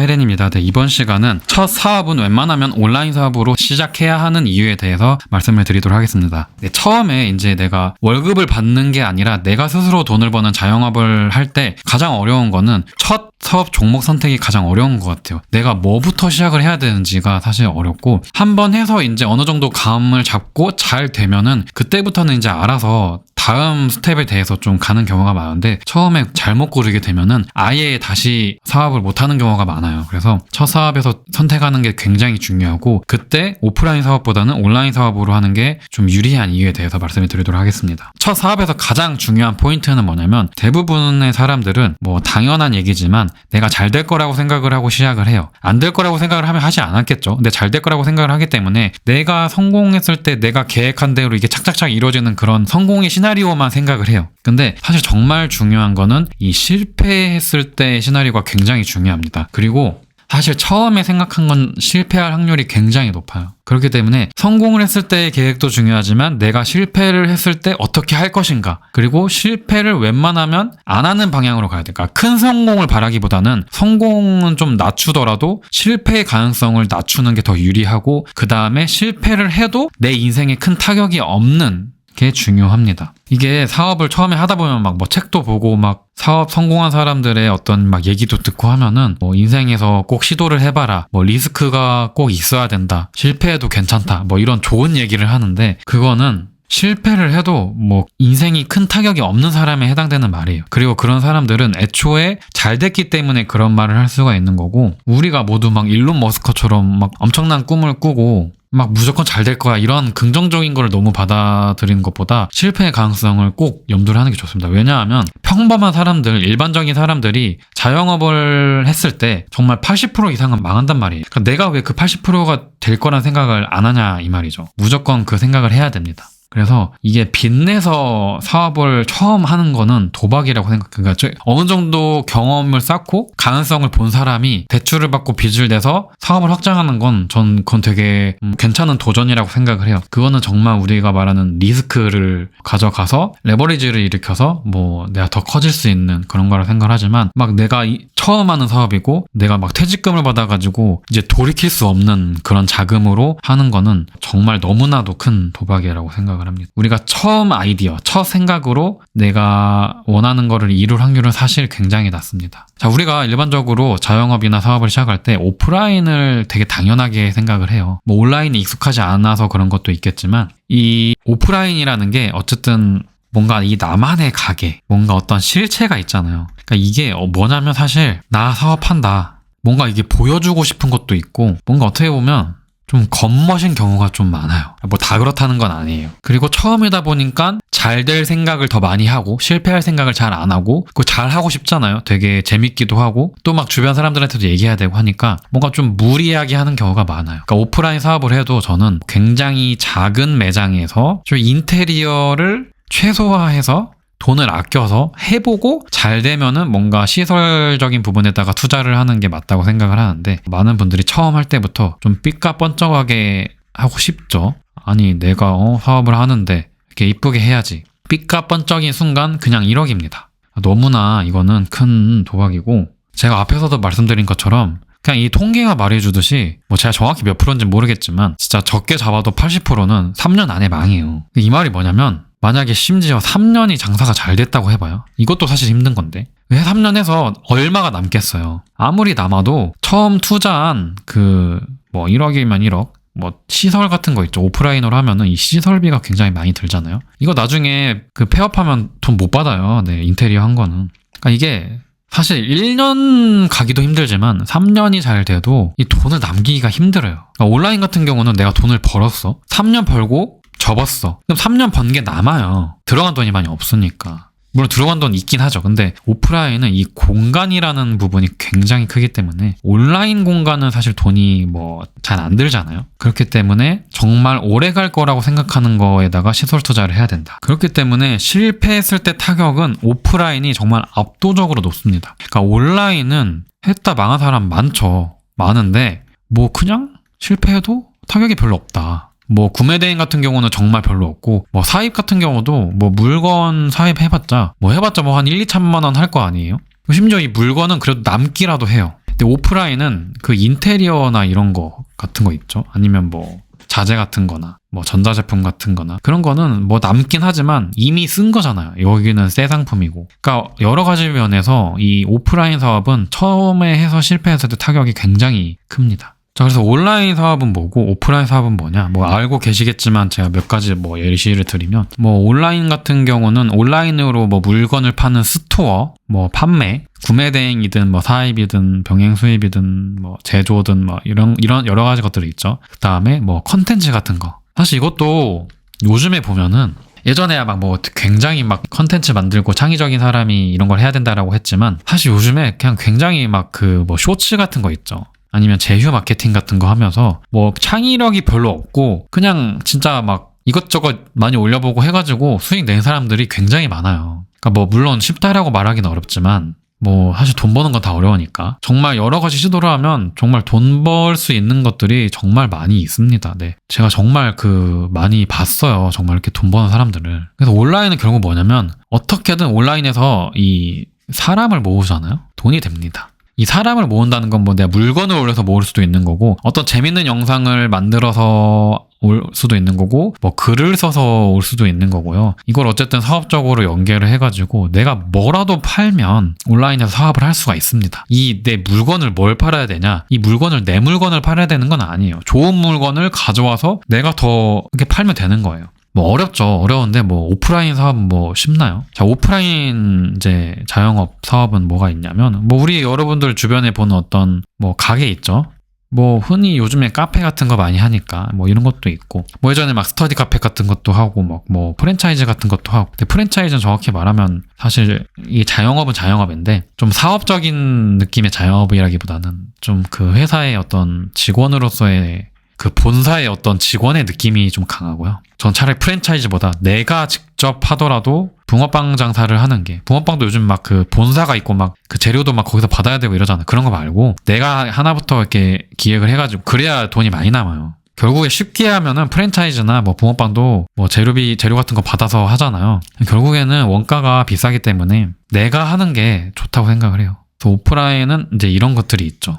혜린입니다. 네, 이번 시간은 첫 사업은 웬만하면 온라인 사업으로 시작해야 하는 이유에 대해서 말씀을 드리도록 하겠습니다. 네, 처음에 이제 내가 월급을 받는 게 아니라 내가 스스로 돈을 버는 자영업을 할 때 가장 어려운 거는 첫 사업 종목 선택이 가장 어려운 것 같아요. 내가 뭐부터 시작을 해야 되는지가 사실 어렵고 한 번 해서 이제 어느 정도 감을 잡고 잘 되면은 그때부터는 이제 알아서 다음 스텝에 대해서 좀 가는 경우가 많은데 처음에 잘못 고르게 되면은 아예 다시 사업을 못 하는 경우가 많아요. 그래서 첫 사업에서 선택하는 게 굉장히 중요하고 그때 오프라인 사업보다는 온라인 사업으로 하는 게 좀 유리한 이유에 대해서 말씀을 드리도록 하겠습니다. 첫 사업에서 가장 중요한 포인트는 뭐냐면 대부분의 사람들은 뭐 당연한 얘기지만 내가 잘 될 거라고 생각을 하고 시작을 해요. 안 될 거라고 생각을 하면 하지 않았겠죠. 근데 잘 될 거라고 생각을 하기 때문에 내가 성공했을 때 내가 계획한 대로 이게 착착착 이루어지는 그런 성공의 시나리오만 생각을 해요. 근데 사실 정말 중요한 거는 이 실패했을 때 시나리오가 굉장히 중요합니다. 그리고 사실 처음에 생각한 건 실패할 확률이 굉장히 높아요. 그렇기 때문에 성공을 했을 때의 계획도 중요하지만 내가 실패를 했을 때 어떻게 할 것인가. 그리고 실패를 웬만하면 안 하는 방향으로 가야 될까. 큰 성공을 바라기보다는 성공은 좀 낮추더라도 실패의 가능성을 낮추는 게 더 유리하고 그 다음에 실패를 해도 내 인생에 큰 타격이 없는 게 중요합니다. 이게 사업을 처음에 하다 보면 막 뭐 책도 보고 막 사업 성공한 사람들의 어떤 막 얘기도 듣고 하면은 뭐 인생에서 꼭 시도를 해봐라. 뭐 리스크가 꼭 있어야 된다. 실패해도 괜찮다. 뭐 이런 좋은 얘기를 하는데 그거는 실패를 해도 뭐 인생이 큰 타격이 없는 사람에 해당되는 말이에요. 그리고 그런 사람들은 애초에 잘 됐기 때문에 그런 말을 할 수가 있는 거고 우리가 모두 막 일론 머스커처럼 막 엄청난 꿈을 꾸고 막 무조건 잘 될 거야 이런 긍정적인 걸 너무 받아들이는 것보다 실패의 가능성을 꼭 염두를 하는 게 좋습니다. 왜냐하면 평범한 사람들, 일반적인 사람들이 자영업을 했을 때 정말 80% 이상은 망한단 말이에요. 그러니까 내가 왜 그 80%가 될 거란 생각을 안 하냐 이 말이죠. 무조건 그 생각을 해야 됩니다. 그래서 이게 빚내서 사업을 처음 하는 거는 도박이라고 생각해요. 그러니까 저- 어느 정도 경험을 쌓고 가능성을 본 사람이 대출을 받고 빚을 내서 사업을 확장하는 건 전 그건 되게 음, 괜찮은 도전이라고 생각을 해요. 그거는 정말 우리가 말하는 리스크를 가져가서 레버리지를 일으켜서 뭐 내가 더 커질 수 있는 그런 거라 생각을 하지만 막 내가 이- 처음 하는 사업이고 내가 막 퇴직금을 받아가지고 이제 돌이킬 수 없는 그런 자금으로 하는 거는 정말 너무나도 큰 도박이라고 생각 을 합니다. 우리가 처음 아이디어, 첫 생각으로 내가 원하는 거를 이룰 확률은 사실 굉장히 낮습니다. 자, 우리가 일반적으로 자영업이나 사업을 시작할 때 오프라인을 되게 당연하게 생각을 해요. 뭐 온라인이 익숙하지 않아서 그런 것도 있겠지만 이 오프라인이라는 게 어쨌든 뭔가 이 나만의 가게, 뭔가 어떤 실체가 있잖아요. 그러니까 이게 어, 뭐냐면 사실 나 사업한다. 뭔가 이게 보여주고 싶은 것도 있고 뭔가 어떻게 보면 좀 겉멋인 경우가 좀 많아요. 뭐 다 그렇다는 건 아니에요. 그리고 처음이다 보니까 잘 될 생각을 더 많이 하고 실패할 생각을 잘 안 하고 그거 잘 하고 싶잖아요. 되게 재밌기도 하고 또 막 주변 사람들한테도 얘기해야 되고 하니까 뭔가 좀 무리하게 하는 경우가 많아요. 그러니까 오프라인 사업을 해도 저는 굉장히 작은 매장에서 좀 인테리어를 최소화해서 돈을 아껴서 해보고 잘 되면은 뭔가 시설적인 부분에다가 투자를 하는 게 맞다고 생각을 하는데 많은 분들이 처음 할 때부터 좀 삐까뻔쩍하게 하고 싶죠. 아니 내가 어, 사업을 하는데 이렇게 이쁘게 해야지. 삐까뻔쩍인 순간 그냥 1억입니다. 너무나 이거는 큰 도박이고 제가 앞에서도 말씀드린 것처럼 그냥 이 통계가 말해주듯이 뭐 제가 정확히 몇 프로인지 모르겠지만 진짜 적게 잡아도 80%는 3년 안에 망해요. 이 말이 뭐냐면 만약에 심지어 3년이 장사가 잘 됐다고 해봐요. 이것도 사실 힘든 건데. 왜 3년 해서 얼마가 남겠어요? 아무리 남아도 처음 투자한 그 뭐 1억이면 1억, 뭐 시설 같은 거 있죠. 오프라인으로 하면은 이 시설비가 굉장히 많이 들잖아요. 이거 나중에 그 폐업하면 돈 못 받아요. 네, 인테리어 한 거는. 그러니까 이게 사실 1년 가기도 힘들지만 3년이 잘 돼도 이 돈을 남기기가 힘들어요. 그러니까 온라인 같은 경우는 내가 돈을 벌었어. 3년 벌고 접었어. 그럼 3년 번 게 남아요. 들어간 돈이 많이 없으니까. 물론 들어간 돈 있긴 하죠. 근데 오프라인은 이 공간이라는 부분이 굉장히 크기 때문에 온라인 공간은 사실 돈이 뭐 잘 안 들잖아요. 그렇기 때문에 정말 오래 갈 거라고 생각하는 거에다가 시설 투자를 해야 된다. 그렇기 때문에 실패했을 때 타격은 오프라인이 정말 압도적으로 높습니다. 그러니까 온라인은 했다 망한 사람 많죠. 많은데 뭐 그냥 실패해도 타격이 별로 없다. 뭐 구매 대행 같은 경우는 정말 별로 없고 뭐 사입 같은 경우도 뭐 물건 사입 해봤자 뭐 해봤자 뭐 한 1, 2천만 원 할 거 아니에요? 심지어 이 물건은 그래도 남기라도 해요. 근데 오프라인은 그 인테리어나 이런 거 같은 거 있죠. 아니면 뭐 자재 같은 거나 뭐 전자제품 같은 거나 그런 거는 뭐 남긴 하지만 이미 쓴 거잖아요. 여기는 새 상품이고. 그러니까 여러 가지 면에서 이 오프라인 사업은 처음에 해서 실패했을 때 타격이 굉장히 큽니다. 자, 그래서 온라인 사업은 뭐고 오프라인 사업은 뭐냐? 뭐 알고 계시겠지만 제가 몇 가지 뭐 예시를 드리면 뭐 온라인 같은 경우는 온라인으로 뭐 물건을 파는 스토어, 뭐 판매, 구매 대행이든 뭐 사입이든 병행 수입이든 뭐 제조든 뭐 이런 이런 여러 가지 것들이 있죠. 그다음에 뭐 컨텐츠 같은 거. 사실 이것도 요즘에 보면은 예전에야 막 뭐 굉장히 막 컨텐츠 만들고 창의적인 사람이 이런 걸 해야 된다라고 했지만 사실 요즘에 그냥 굉장히 막 그 뭐 쇼츠 같은 거 있죠. 아니면 제휴 마케팅 같은 거 하면서 뭐 창의력이 별로 없고 그냥 진짜 막 이것저것 많이 올려보고 해가지고 수익 낸 사람들이 굉장히 많아요. 그러니까 뭐 물론 쉽다라고 말하기는 어렵지만 뭐 사실 돈 버는 건 다 어려우니까 정말 여러 가지 시도를 하면 정말 돈 벌 수 있는 것들이 정말 많이 있습니다. 네, 제가 정말 그 많이 봤어요. 정말 이렇게 돈 버는 사람들을. 그래서 온라인은 결국 뭐냐면 어떻게든 온라인에서 이 사람을 모으잖아요. 돈이 됩니다. 이 사람을 모은다는 건 뭐 내가 물건을 올려서 모을 수도 있는 거고 어떤 재밌는 영상을 만들어서 올 수도 있는 거고 뭐 글을 써서 올 수도 있는 거고요. 이걸 어쨌든 사업적으로 연계를 해가지고 내가 뭐라도 팔면 온라인에서 사업을 할 수가 있습니다. 이 내 물건을 뭘 팔아야 되냐? 이 물건을 내 물건을 팔아야 되는 건 아니에요. 좋은 물건을 가져와서 내가 더 이렇게 팔면 되는 거예요. 뭐 어렵죠. 어려운데 뭐 오프라인 사업은 뭐 쉽나요? 자, 오프라인 이제 자영업 사업은 뭐가 있냐면 뭐 우리 여러분들 주변에 보는 어떤 뭐 가게 있죠. 뭐 흔히 요즘에 카페 같은 거 많이 하니까 뭐 이런 것도 있고 뭐 예전에 막 스터디 카페 같은 것도 하고 막 뭐 프랜차이즈 같은 것도 하고 근데 프랜차이즈는 정확히 말하면 사실 이 자영업은 자영업인데 좀 사업적인 느낌의 자영업이라기보다는 좀 그 회사의 어떤 직원으로서의 그 본사의 어떤 직원의 느낌이 좀 강하고요. 전 차라리 프랜차이즈보다 내가 직접 하더라도 붕어빵 장사를 하는 게 붕어빵도 요즘 막 그 본사가 있고 막 그 재료도 막 거기서 받아야 되고 이러잖아. 그런 거 말고 내가 하나부터 이렇게 기획을 해가지고 그래야 돈이 많이 남아요. 결국에 쉽게 하면은 프랜차이즈나 뭐 붕어빵도 뭐 재료비 재료 같은 거 받아서 하잖아요. 결국에는 원가가 비싸기 때문에 내가 하는 게 좋다고 생각을 해요. 오프라인은 이제 이런 것들이 있죠.